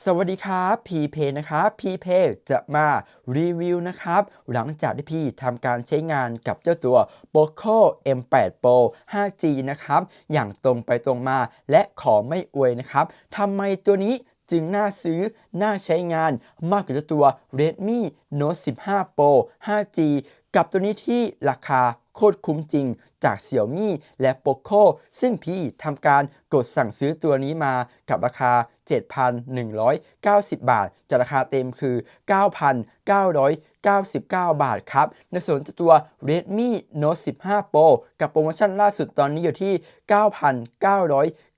สวัสดีครับพีเพนะครับพีเพจะมารีวิวนะครับ หลังจากที่พี่ทำการใช้งานกับเจ้าตัว Poco M8 Pro 5G นะครับ อย่างตรงไปตรงมาและขอไม่อวยนะครับทำไมตัวนี้จึงน่าซื้อ น่าใช้งานมากกว่าเจ้าตัว Redmi Note 15 Pro 5G กับตัวนี้ที่ราคา โคตรคุ้มจริงจาก Xiaomi และ Poco ซึ่งพี่ทำการกดสั่งซื้อตัวนี้มากับราคา 7,190 บาทจากราคาเต็มคือ 9,999 บาทครับ ในส่วนตัว Redmi Note 15 Pro กับโปรโมชั่นล่าสุดตอนนี้อยู่ที่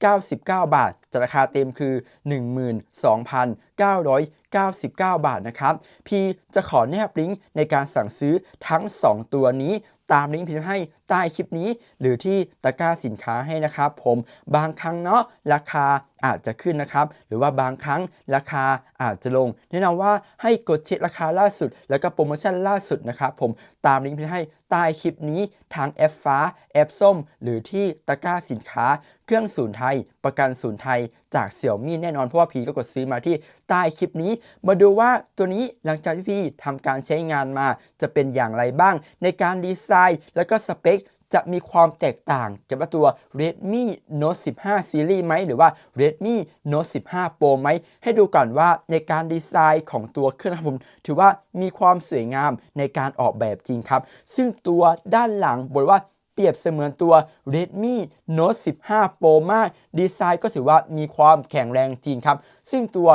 9,999 บาทจากราคาเต็มคือ 12,999 บาทนะครับ พี่จะขอแนบลิงก์ในการสั่งซื้อทั้ง 2 ตัวนี้ ตามลิงก์ที่ให้ใต้คลิปนี้ หรือที่ตะกร้าสินค้าให้นะครับผมบางครั้งเนาะราคา อาจจะขึ้นนะครับ หรือว่าบางครั้งราคาอาจจะลง แนะนำว่าให้กดเช็คราคาล่าสุด แล้วก็โปรโมชั่นล่าสุดนะครับผมตามลิงก์ที่ให้ใต้คลิปนี้ทางแอปฟ้าแอปส้ม หรือที่ตะกร้าสินค้า เครื่องศูนย์ไทย ประกันศูนย์ไทย จากเสี่ยวมี่แน่นอนเพราะว่าพีก็กดซื้อมาที่ใต้คลิปนี้ มาดูว่าตัวนี้หลังจากที่พี่ทำการใช้งานมา จะเป็นอย่างไรบ้าง ในการดีไซน์ แล้วก็สเปค จะมีความแตกต่างกับตัว Redmi Note 15 Series ไหม หรือว่า Redmi Note 15 Pro ไหม ให้ดูก่อนว่าในการดีไซน์ของตัวเครื่องนะครับผมถือว่ามีความสวยงามในการออกแบบจริงครับ ซึ่งตัวด้านหลังบอกว่าเปรียบเสมือนตัว Redmi Note 15 Pro มาก ดีไซน์ก็ถือว่ามีความแข็งแรงจริงครับ ซึ่งตัว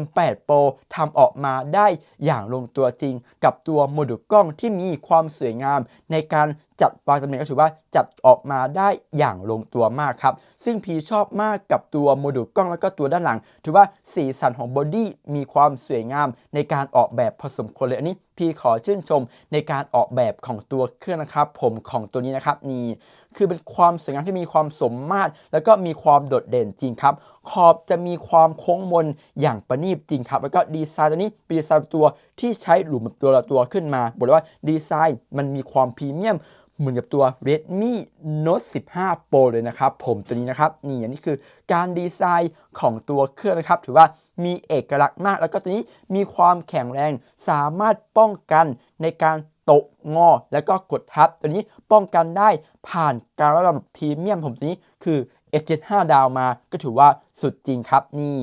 M8 Pro ทำออกมาได้อย่างลงตัวจริง กับตัวโมดูลกล้องที่มีความสวยงาม ในการจัดวางตำแหน่งก็ถือว่าจัดออกมาได้อย่างลงตัวมากครับ ซึ่งพีชอบมากกับตัวโมดูลกล้องแล้วก็ตัวด้านหลัง ถือว่าสีสันของบอดี้มีความสวยงาม ในการออกแบบผสมคนเลยอันนี้พีขอชื่นชมในการออกแบบของตัวเครื่องนะครับ ผมของตัวนี้นะครับนี่ คือเป็นความสวยงามที่มีความสมมาตร แล้วก็มีความโดดเด่นจริงครับ ขอบจะมีความโค้งมนอย่างประณีตจริงครับ แล้วก็ดีไซน์ตัวนี้เป็นดีไซน์ตัวที่ใช้หลุมตัวละตัวขึ้นมา บอกเลยว่าดีไซน์มันมีความพรีเมียมเหมือนกับตัว Redmi Note 15 Pro เลยนะครับ ผมตัวนี้นะครับ นี่อันนี้คือการดีไซน์ของตัวเครื่องนะครับ ถือว่ามีเอกลักษณ์มาก แล้วก็ตัวนี้มีความแข็งแรง สามารถป้องกันในการ ตกงอ แล้วก็กดทับ ตัวนี้ป้องกันได้ผ่านการระดับพรีเมียมผมตัวนี้คือ S75 ดาวมาก็ถือว่าสุดจริงครับนี่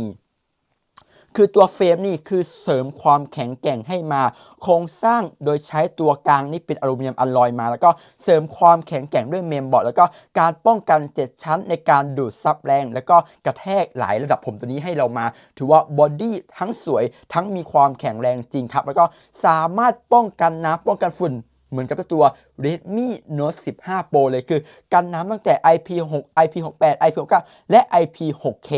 คือตัวเฟรมนี่คือเสริมความแข็งแกร่งให้มา โครงสร้างโดยใช้ตัวกลางนี่เป็นอลูมิเนียมอลลอยมา แล้วก็เสริมความแข็งแกร่งด้วยเมมบอร์ดแล้วก็การป้องกัน 7 ชั้นในการดูดซับแรง แล้วก็กระแทกหลายระดับผมตัวนี้ให้เรามา ถือว่าบอดี้ทั้งสวยทั้งมีความแข็งแรงจริงครับ แล้วก็สามารถป้องกันน้ำป้องกันฝุ่น เหมือนกับตัว Redmi Note 15 Pro เลยคือกันน้ำตั้งแต่ IP6 IP68 IP69 และ IP6K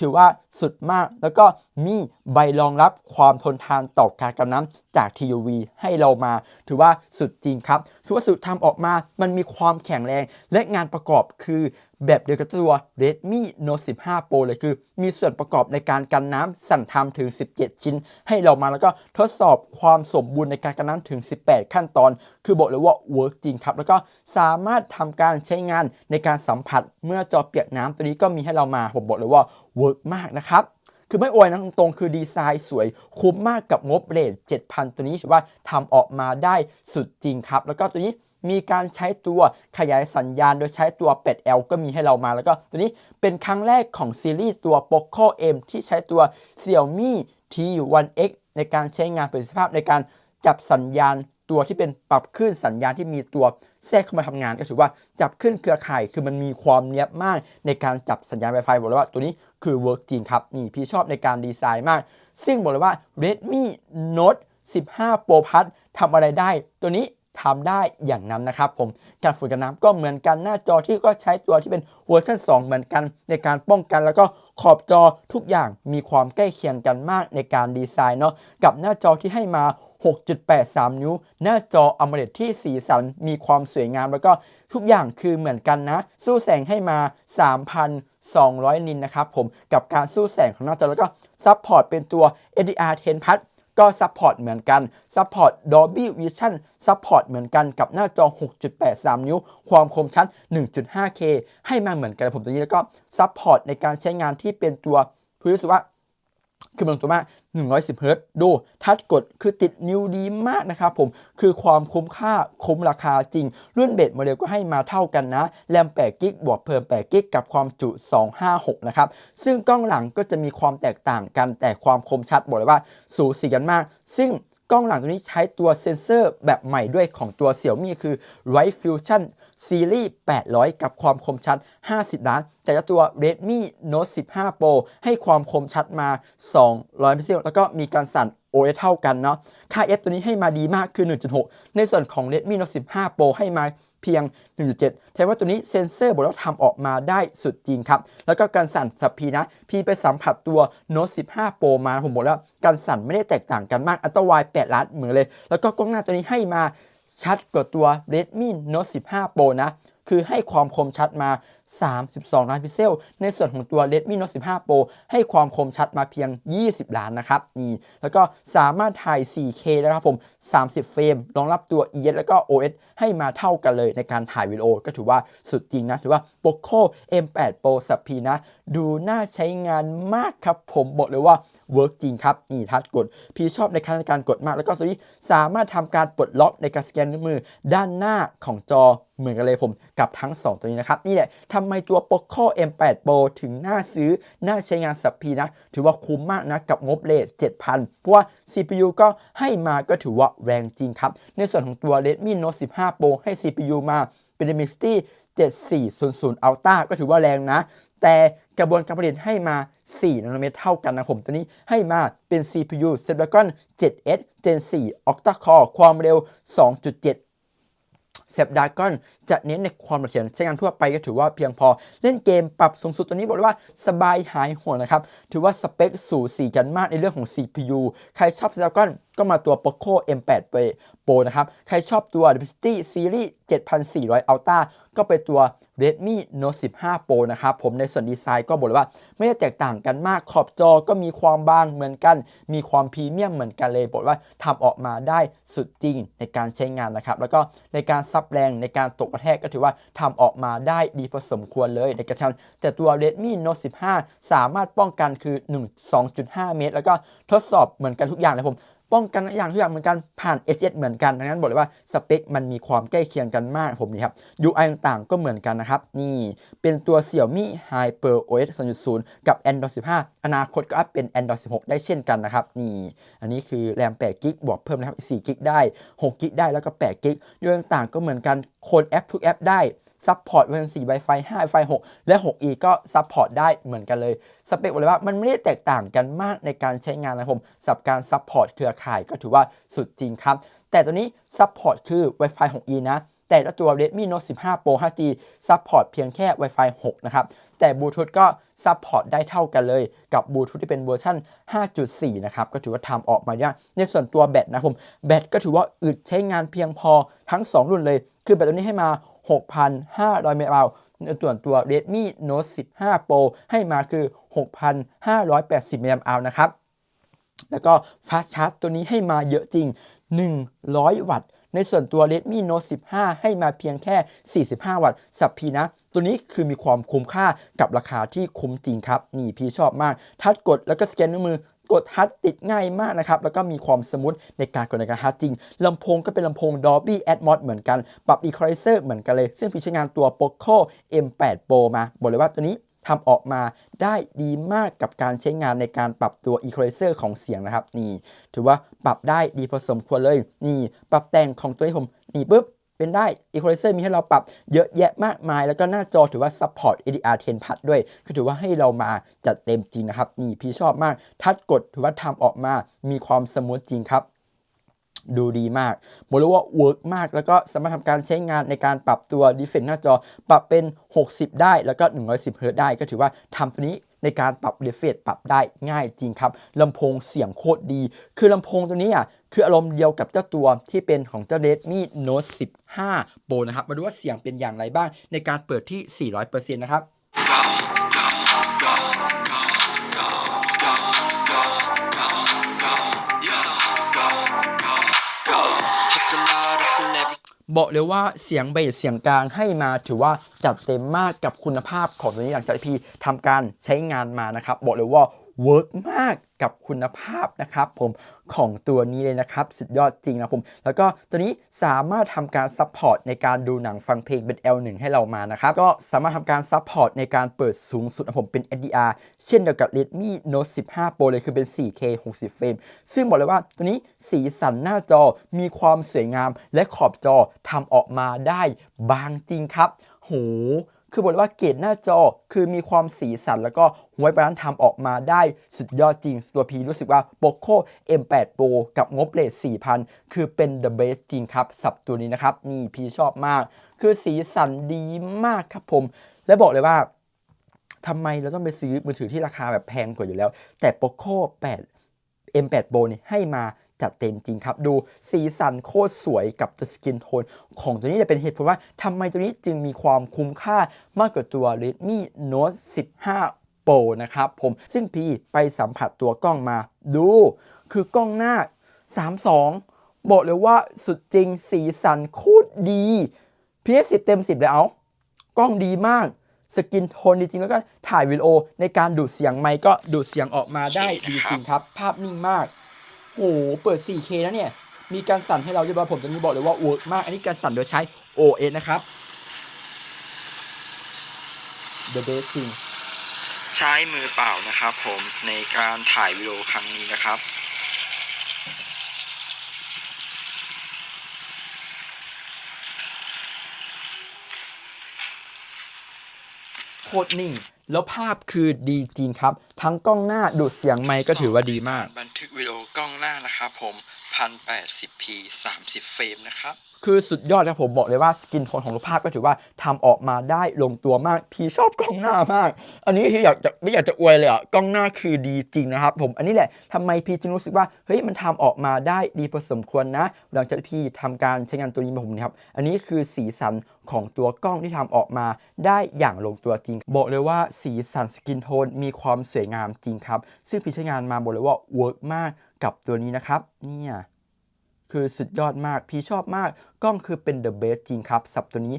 ถือว่าสุดมาก แล้วก็มีใบรองรับความทนทานต่อการกันน้ำจาก TUV ให้เรามา ถือว่าสุดจริงครับ คือวัสดุทำออกมามันมีความแข็งแรงและงานประกอบคือ แบบเดียวกับตัว Redmi Note 15 Pro เลยคือ มีส่วนประกอบในการกันน้ำสั่งทำถึง 17 ชิ้น ให้เรามาแล้วก็ทดสอบความสมบูรณ์ในการกันน้ำถึง 18 ขั้นตอน คือบอกเลยว่าเวิร์กจริงครับ แล้วก็สามารถทำการใช้งานในการสัมผัสเมื่อจอเปียกน้ำตัวนี้ก็มีให้เรามา ผมบอกเลยว่าเวิร์กมากนะครับคือไม่อวยนะตรงๆ คือดีไซน์สวยคุ้มมากกับงบเรท7,000 ตัวนี้ถือว่าทำออกมาได้สุดจริงครับ แล้วก็ตัวนี้ มีการใช้ตัวขยายสัญญาณ โดยใช้ตัว 8L ก็มีให้เรามาแล้วก็ตัวนี้เป็นครั้งแรกของซีรีส์ตัว Poco M ที่ใช้ตัว Xiaomi T1X ในการใช้งานประสิทธิภาพในการจับสัญญาณตัวที่เป็นปรับคลื่นสัญญาณที่มีตัวแทรกเข้ามาทำงานก็ถือว่าจับขึ้นเครือข่ายคือมันมีความเนียบมากในการจับสัญญาณ Wi-Fi บอกเลยว่าตัวนี้คือเวิร์กจริงครับ นี่พี่ชอบในการดีไซน์มาก ซึ่งบอกเลยว่า Redmi Note 15 Pro Plus ทำอะไรได้ ตัวนี้ ทำได้อย่างนั้นนะครับผมการฝุ่นกันน้ำก็เหมือนกันหน้าจอที่ก็ใช้ตัวที่เป็นเวอร์ชัน2 เหมือนกันในการป้องกันแล้วก็ขอบจอทุกอย่างมีความใกล้เคียงกันมากในการดีไซน์เนาะกับหน้าจอที่ให้มา 6.83 นิ้ว หน้าจอ AMOLED ที่สีสันมีความสวยงามแล้วก็ทุกอย่างคือเหมือนกันนะ สู้แสงให้มา 3,200 นินนะครับผมกับการสู้แสงของหน้าจอแล้วก็ซัพพอร์ตเป็นตัว HDR10 Plus ก็ซัพพอร์ตเหมือนกันซัพพอร์ต Dolby Vision ซัพพอร์ตเหมือนกันกับหน้าจอ 6.83 นิ้ว ความคมชัด 1.5K ให้มาเหมือนกันผมตัวนี้แล้วก็ซัพพอร์ตในการใช้งานที่เป็นตัวพื้นสุว่า คือมันตัวมาก 110 เฮิร์ตดูทัดกดคือติดนิ้วดีมากนะครับผม คือความคุ้มค่าคุ้มราคาจริง รุ่นเบสโมเดลก็ให้มาเท่ากันนะ แรม8กิกบวกเพิ่ม8กิกกับความจุ 256 นะครับ ซึ่งกล้องหลังก็จะมีความแตกต่างกัน แต่ความคมชัดบอกเลยว่า สูสีกันมาก ซึ่งกล้องหลังตัวนี้ใช้ตัวเซ็นเซอร์แบบใหม่ด้วยของตัว Xiaomi คือ Right Fusion ซีรีส์ 800 กับความคมชัด 50 ล้าน แต่จ้าตัว Redmi Note 15 Pro ให้ความคมชัดมา 200พิกเซลแล้วก็มีการสั่น OS เท่ากันเนาะ ค่า F ตัวนี้ให้มาดีมากคือ 1.6 ในส่วนของ Redmi Note 15 Pro ให้มาเพียง 1.7แทนว่าตัวนี้เซ็นเซอร์บอกว่าทำออกมาได้สุดจริงครับ แล้วก็การสั่นสับพีนะ พีไปสัมผัสตัว Note 15 Pro มาผมบอกแล้วการสั่นไม่ได้แตกต่างกันมาก อัตรา8ล้านเหมือนเลย แล้วก็กล้องหน้าตัวนี้ให้มา ชัดกว่าตัว Redmi Note 15 Pro นะ คือให้ความคมชัดมา 32 ล้านพิกเซล ในส่วนของตัว Redmi Note 15 Pro ให้ความคมชัดมาเพียง 20 ล้านนะครับ นี่ แล้วก็สามารถถ่าย 4K นะครับผม 30 เฟรม รองรับตัว ES แล้วก็ OS ให้มาเท่ากันเลยในการถ่ายวิดีโอ ก็ถือว่าสุดจริงนะ ถือว่า Poco M8 Pro สับพีนะ ดูน่าใช้งานมากครับ ผมบอกเลยว่า เวิร์กจริงครับนี่ทัดกด พี่ชอบในการการกดมาก แล้วก็ตัวนี้สามารถทำการปลดล็อกในการสแกนนิ้วมือ ด้านหน้าของจอเหมือนกันเลยผมกับทั้ง 2 ตัวนี้นะครับ นี่แหละทำไมตัว Poco M8 Pro ถึงน่าซื้อ น่าใช้งานสับพีนะ ถือว่าคุ้มมากนะ กับงบเลท7,000 เพราะว่า CPU ก็ให้มาก็ถือว่าแรงจริงครับ ในส่วนของตัว Redmi Note 15 Pro ให้ CPU มาเป็น Dimensity 7400 Ultra ก็ถือว่าแรงนะ แต่กระบวนการผลิตให้มา 4 นาโนเมตรเท่ากันนะผม ตัวนี้ให้มาเป็น CPU Snapdragon 7S Gen 4 Octa Core ความเร็ว 2.7 Snapdragon จะเน้นในความละเอียดใช้งานทั่วไปก็ถือว่าเพียงพอ เล่นเกมปรับสูงสุดตัวนี้บอกเลยว่าสบายหายห่วงนะครับ ถือว่าสเปคสูสีกันมากในเรื่องของ CPU ใครชอบ Snapdragon ก็มาตัว Poco M8 Pro นะครับ ใครชอบตัว Dimensity Series 7400 Ultra ก็ไปตัว Redmi Note 15 Pro นะครับ ผมในส่วนดีไซน์ก็บอกเลยว่า ไม่ได้แตกต่างกันมากขอบจอก็มีความบางเหมือนกัน มีความพรีเมียมเหมือนกันเลยบอกว่าทำออกมาได้สุดจริงในการใช้งานนะครับ แล้วก็ในการซับแรงในการตกกระแทกก็ถือว่าทำออกมาได้ดีพอสมควรเลยในกระชันแต่ตัว Redmi Note 15 สามารถป้องกันคือ 1 2.5 เมตร แล้วก็ทดสอบเหมือนกันทุกอย่างเลยผม ป้องกันทุกอย่างทุกอย่างเหมือนกันผ่าน s อเหมือนกันดังนั้นบอกเลยว่าสเปคมันมีความใกล้เคียงกันมากผมนี่ครับ UI ต่างๆก็เหมือนกันนะครับ นี่เป็นตัว Xiaomi Hyper OS 2.0 กับ Android 15 อนาคตก็อัพเป็น Android 16 ได้เช่นกันนะครับ นี่ อันนี้คือแรม8กิกบวกเพิ่มนะครับ4กิกได้6กิกได้แล้วก็8กิก UI ต่างๆก็เหมือนกันโคนแอปทุกแอปได้ซัพพอร์ตเวอร์ชัน4 Wi-Fi 5 Wi-Fi 6 และ 6E ก็ซัพพอร์ตได้เหมือนกันเลยสเปคบอกเลยว่ามันไม่ได้แตกต่างกันมากในการใช้งานนะผมสำหรับการซัพพอร์ตเครือข่ายก็ถือว่าสุดจริงครับ แต่ตัวนี้ซัพพอร์ตคือ Wi-Fi 6E นะ แต่ตัว Redmi Note 15 Pro 5G ซัพพอร์ตเพียงแค่ Wi-Fi 6 นะครับแต่บลูทูธก็ซัพพอร์ตได้เท่ากันเลยกับบลูทูธที่เป็นเวอร์ชัน5.4 นะครับ ก็ถือว่าทำออกมาเนี่ยในส่วนตัวแบตนะผม แบตก็ถือว่าอึดใช้งานเพียงพอทั้ง 2 รุ่นเลย คือแบตตัวนี้ให้มา 6,500เมกะวัตต์ในส่วนตัว Redmi Note 15 Pro ให้มาคือ 6,580เมกะวัตต์นะครับ แล้วก็ฟาสชาร์จตัวนี้ให้มาเยอะจริง 100 วัตต์ ในส่วนตัว Redmi Note 15 ให้มาเพียงแค่ 45 วัตต์ สับพีนะ ตัวนี้คือมีความคุ้มค่ากับราคาที่คุ้มจริงครับ นี่พี่ชอบมาก ทัดกดแล้วก็สแกนนิ้วมือ กดทัดติดง่ายมากนะครับ แล้วก็มีความสมูทในการกดในการทัดจริงลำโพงก็เป็นลำโพง Dolby Atmos เหมือนกัน ปรับ Equalizer เหมือนกันเลย ซึ่งพี่ใช้งานตัว Poco M8 Pro มา บอกเลยว่าตัวนี้ทำออกมาได้ดีมากกับการใช้งานในการปรับตัว Equalizer ของเสียงนะครับ นี่ ถือว่าปรับได้ดีพอสมควรเลย นี่ ปรับแต่งของตัวผม นี่ปุ๊บ เป็นได้ Equalizer มีให้เราปรับเยอะแยะมากมาย แล้วก็หน้าจอถือว่า support HDR 10พัดด้วย คือถือว่าให้เรามาจัดเต็มจริงนะครับ นี่พี่ชอบมาก ทัดกดถือว่าทำออกมา มีความสมูทจริงครับดูดีมากบอกเลยว่าเวิร์กมาก แล้วก็สามารถทำการใช้งานในการปรับตัว Difference หน้าจอ ปรับเป็น 60 ได้ แล้วก็ 110 เฮิรตได้ ก็ถือว่าทำตัวนี้ ในการปรับเรฟเฟตปรับได้ง่ายจริงครับลำโพงเสียงโคตรดี คือลำโพงตัวนี้อะคืออารมณ์เดียวกับเจ้าตัวที่เป็นของเจ้า Redmi Note 15 Pro นะครับ มาดูว่าเสียงเป็นอย่างไรบ้างในการเปิดที่ 400%นะครับ บอกเลยว่าเสียงเบสเสียงกลางให้มาถือว่าจัดเต็มมากกับคุณภาพของตัวนี้หลังจากที่พี่ทำการใช้งานมานะครับ บอกเลยว่า เวิร์กมากกับคุณภาพนะครับผมของตัวนี้เลยนะครับ สุดยอดจริงนะผม แล้วก็ตัวนี้สามารถทำการซัพพอร์ตในการดูหนังฟังเพลงเป็น L1 ให้เรามานะครับ ก็สามารถทำการซัพพอร์ตในการเปิดสูงสุดนะผมเป็น HDR เช่นเดียวกับ Redmi Note 15 Pro เลยคือเป็น 4K 60 เฟรม ซึ่งบอกเลยว่าตัวนี้สีสันหน้าจอมีความสวยงาม และขอบจอทำออกมาได้บางจริงครับ โห คือบอกเลยว่าเกรดหน้าจอคือมีความสีสันแล้วก็ไว้บาลานซ์ทำออกมาได้สุดยอดจริง ตัวพีรู้สึกว่า Poco M8 Pro กับงบเลท4,000 คือเป็น the best จริงครับ สับตัวนี้นะครับ นี่พีชอบมาก คือสีสันดีมากครับผม และบอกเลยว่าทำไมเราต้องไปซื้อมือถือที่ราคาแบบแพงกว่าอยู่แล้ว แต่ Poco 8 M8 Pro นี่ให้มา จัดเต็มจริงครับ ดูสีสันโคตรสวยกับตัวสกินโทนของตัวนี้จะเป็นเหตุผลว่าทำไมตัวนี้จึงมีความคุ้มค่ามากกว่าตัว Redmi Note 15 Pro นะครับผมซึ่งพี่ไปสัมผัสตัวกล้องมา ดู คือกล้องหน้า 32 บอกเลยว่าสุดจริงสีสันโคตรดี PS 10 เต็ม 10 เลยเอากล้องดีมากสกินโทนดีจริงแล้วก็ถ่ายวิดีโอในการดูดเสียงไมค์ก็ดูดเสียงออกมาได้ดีจริงครับ ภาพนิ่งมาก โอ้โหเปิด 4K แล้วเนี่ย มีการสั่นให้เราเรียบร้อยผมตอนนี้บอกเลยว่าเวิร์กมาก อันนี้การสั่นโดยใช้ OS นะครับ The best จริงใช้มือเปล่านะครับผมในการถ่ายวิดีโอครั้งนี้นะครับโคตรนิ่ง แล้วภาพคือดีจริงครับ ทั้งกล้องหน้าดูดเสียงไมค์ก็ถือว่าดีมาก ผม 1080p 30 เฟรมนะครับ คือสุดยอดนะผมบอกเลยว่าสกินโทนของรูปภาพก็ถือว่าทำออกมาได้ลงตัวมาก พี่ชอบกล้องหน้ามาก อันนี้ที่อยากจะไม่อยากจะอวยเลยอะกล้องหน้าคือดีจริงนะครับผมอันนี้แหละทำไมพี่จึงรู้สึกว่าเฮ้ยมันทำออกมาได้ดีพอสมควรนะ หลังจากพี่ทำการใช้งานตัวนี้มาผมนะครับอันนี้คือสีสันของตัวกล้องที่ทำออกมาได้อย่างลงตัวจริง บอกเลยว่าสีสันสกินโทนมีความสวยงามจริงครับ ซึ่งพี่ใช้งานมาบอกเลยว่าเวิร์กมาก กับตัวนี้นะครับเนี่ยคือสุดยอดมาก พี่ชอบมาก กล้องคือเป็น the best จริงครับสับตัวนี้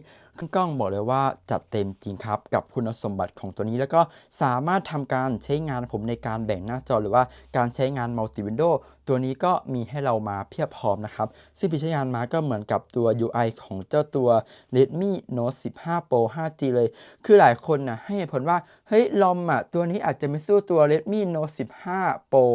กล้องบอกเลยว่าจัดเต็มจริงครับ กับคุณสมบัติของตัวนี้ แล้วก็สามารถทำการใช้งานผมในการแบ่งหน้าจอหรือว่าการใช้งาน multi window ตัวนี้ก็มีให้เรามาเพียบพร้อมนะครับ ซึ่งพี่ใช้งานมาก็เหมือนกับตัว UI ของเจ้าตัว Redmi Note 15 Pro 5G เลย คือหลายคนนะให้ผลว่าเฮ้ยลอมอะตัวนี้อาจจะไม่สู้ตัว Redmi Note 15 Pro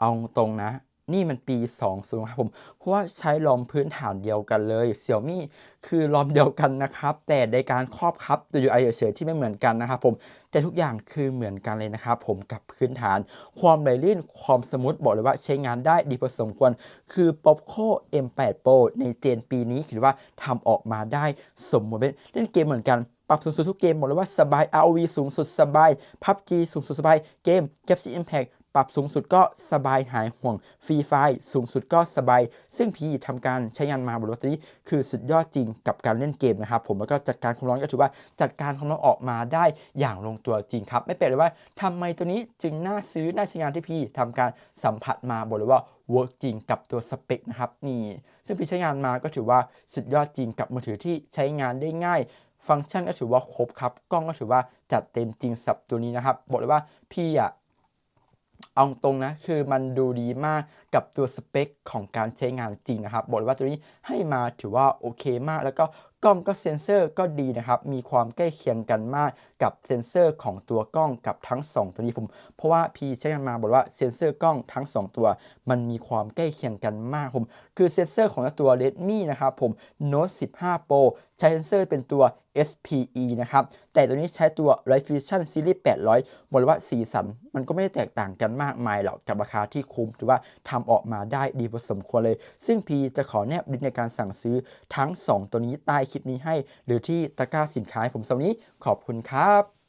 เอาตรงนะ นี่มันปี 20ครับผม เพราะว่าใช้ลอมพื้นฐานเดียวกันเลย Xiaomi คือลอมเดียวกันนะครับ แต่ในการครอบครับตัว UI เฉยๆที่ไม่เหมือนกันนะครับผม แต่ทุกอย่างคือเหมือนกันเลยนะครับผมกับพื้นฐาน ความไหลลื่น ความสมูทบอกเลยว่าใช้งานได้ดีพอสมควร คือ Popco M8 Pro ในเจนปีนี้คิดว่าทำออกมาได้สมบูรณ์เล่นเกมเหมือนกันปรับสูงสุดทุกเกมบอกเลยว่าสบาย ROV สูงสุดสบาย PUBG สูงสุดสบาย เกม Galaxy Impact ปรับสูงสุดก็สบายหายห่วงฟรีไฟสูงสุดก็สบาย ซึ่งพี่ทำการใช้งานมาบนรถนี้คือสุดยอดจริงกับการเล่นเกมนะครับผมแล้วก็จัดการความร้อนก็ถือว่าจัดการความร้อนออกมาได้อย่างลงตัวจริงครับ ไม่เป็นเลยว่าทำไมตัวนี้จึงน่าซื้อน่าใช้งานที่พี่ทำการสัมผัสมาบอกเลยว่าเวิร์กจริงกับตัวสเปคนะครับนี่ ซึ่งพี่ใช้งานมาก็ถือว่าสุดยอดจริงกับมือถือที่ใช้งานได้ง่าย ฟังก์ชันก็ถือว่าครบครับ กล้องก็ถือว่าจัดเต็มจริงสับตัวนี้นะครับ บอกเลยว่าพี่อะ เอาตรงนะ คือมันดูดีมากกับตัวสเปคของการใช้งานจริงนะครับ บอกเลยว่าตัวนี้ให้มาถือว่าโอเคมาก แล้วก็กล้องก็เซนเซอร์ก็ดีนะครับ มีความใกล้เคียงกันมากกับเซนเซอร์ของตัวกล้องกับทั้ง 2 ตัวนี้ผม เพราะว่าพีใช้งานมาบอกว่าเซนเซอร์กล้องทั้ง 2 ตัว มันมีความใกล้เคียงกันมากผม คือเซนเซอร์ของตัว Redmi นะครับผม Note 15 Pro ใช้เซนเซอร์เป็นตัว SPE นะครับ แต่ตัวนี้ใช้ตัว r i f i s i o n Series 800บอกเลยว่าสีสัน มันก็ไม่ได้แตกต่างกันมากมายหรอกกับราคาที่คุ้มถือว่าทำออกมาได้ดีพอสมควรเลย ซึ่งพีจะขอแนบลิงก์ในการสั่งซื้อทั้ง 2 ตัวนี้ใต้คลิปนี้ให้ หรือที่ตะกร้าสินค้าผมสำหรับวันนี้ขอบคุณครับ